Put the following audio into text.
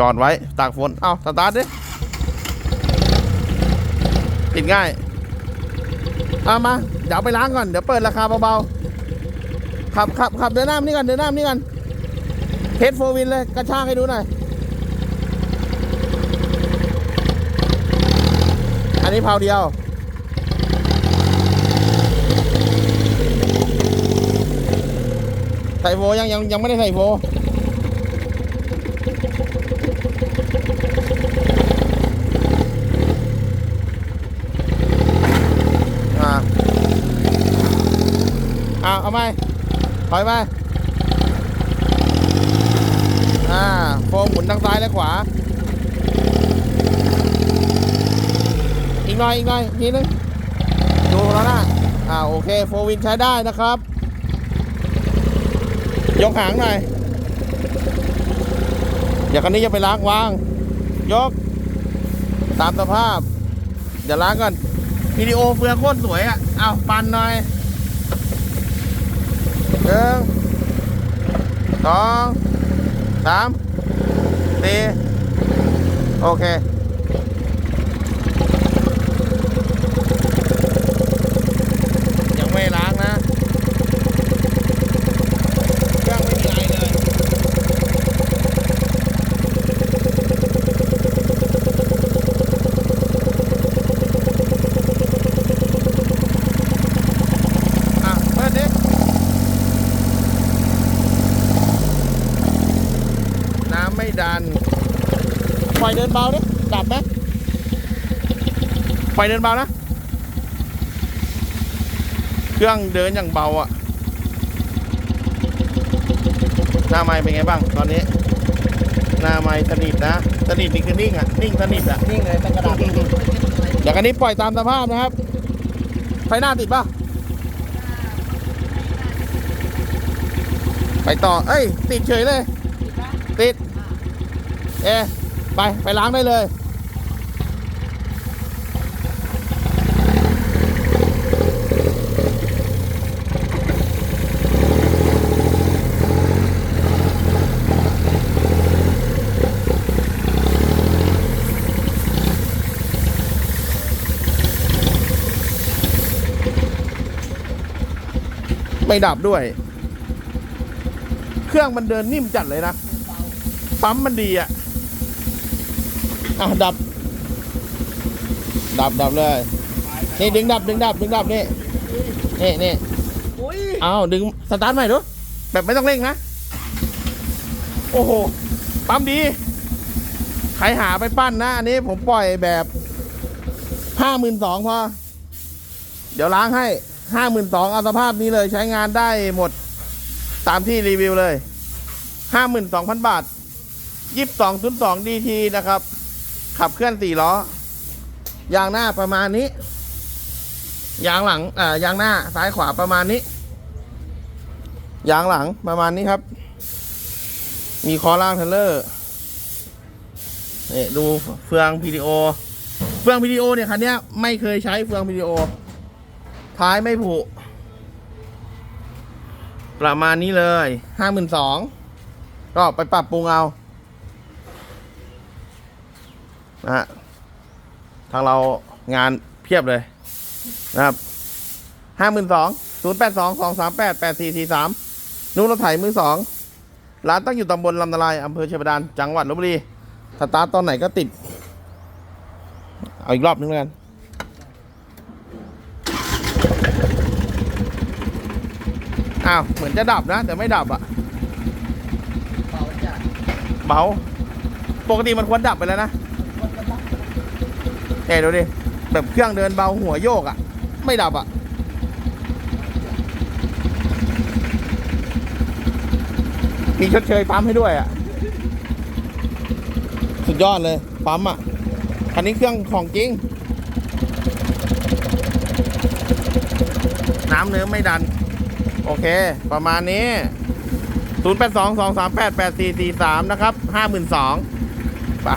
จอดไว้ตากฝน เอาสตาร์ทดิติดง่ายเอามา เดี๋ยวไปล้างก่อน เดี๋ยวเปิดราคาเบาๆ ขับขับขับเดินหน้ามานี่กันเดินหน้ามานี่กันเทสโฟวินเลย กระชากให้ดูหน่อย อันนี้เผาเดียวใส่โฟยังยังยังไม่ได้ใส่โฟอ่า เอาไหมถอยไปอ่าโฟมหมุนทางซ้ายและขวา อีกหน่อย อีกหน่อยทีนึงดูแล้วนะอ่าโอเคโฟวินใช้ได้นะครับ ยกหางหน่อยเดี๋ยวคันนี้จะไปล้างวาง ยก ตามสภาพ เดี๋ยวล้างก่อนวิดีโอเฟืองโคตรสวยอะ เอาปั่นหน่อย หนึ่งสองสามสี่โอเค ยังไม่ล้างนะ เครื่องไม่มีอะไรเลย อะเปิดดิ น้ำไม่ ดัน ปล่อยเดินเบาดิดับไหมปล่อยเดินเบานะ เครื่องเดินอย่างเบาอะหน้าไม้เป็นไงบ้างตอนนี้ หน้าไม้สนิทนะสนิทนี่คือนิ่งอะนิ่งสนิทอะนี่เลยเป็นกระดาษเดี๋ยวกันนี้ปล่อยตามสภาพนะครับไฟหน้าติดป่ะไปต่อ เอ้ย ติดเฉยเลยติด เอ ไป ไปล้างได้เลยไม่ดับด้วย เครื่องมันเดินนิ่มจัดเลยนะ ปั๊มมันดีอะ อะดับ ดับดับเลย นี่ดึงดับดึงดับดึงดับนี่นี่นี่อุ้ยเอาดึงสตาร์ทใหม่ดูแบบไม่ต้องเร่งนะ โอ้โห ปั๊มดี ใครหาไปปั้นนะ อันนี้ผมปล่อยแบบห้าหมื่นสองพอ เดี๋ยวล้างให้ห้าหมื่นสองเอาสภาพนี้เลยใช้งานได้หมดตามที่รีวิวเลยห้าหมื่นสองพันบาทยี่สิบสองศูนย์สองดีทีนะครับ ขับเคลื่อนสี่ล้อยางหน้าประมาณนี้ ยางหลังอ่ายางหน้าซ้ายขวาประมาณนี้ ยางหลังประมาณนี้ครับ มีคอล่างเทเลอร์นี่ดูเฟืองพีดีโอเฟืองพีดีโอเนี่ยคันเนี้ยไม่เคยใช้เฟืองพีดีโอท้ายไม่ผุประมาณนี้เลยห้าหมื่นสองก็ไปปรับปรุงเอา นะฮะทางเรางานเพียบเลยนะครับห้าหมื่นสองศูนย์แปดสองสองสามแปดแปดสี่สี่สามนู้นรถไถมือสองร้านตั้งอยู่ตำบลลำนาลายอำเภอเชียงดานจังหวัดลบบุรีสตาร์ทตอนไหนก็ติด เอาอีกรอบนึงแล้วกันอ้าวเหมือนจะดับนะ แต่ไม่ดับอะเบาจัดเบาปกติมันควรดับไปแล้วนะคนกระดับ เอ้ดูดิแบบเครื่องเดินเบาหัวโยกอะไม่ดับอะมีชดเชยปั๊มให้ด้วยอะสุดยอดเลย ปั๊มอะคันนี้เครื่องของจริง น้ำเนื้อไม่ดัน โอเค ประมาณนี้ 0 8 2 2 3 8 8 4 4 3 นะครับ 52,000ไป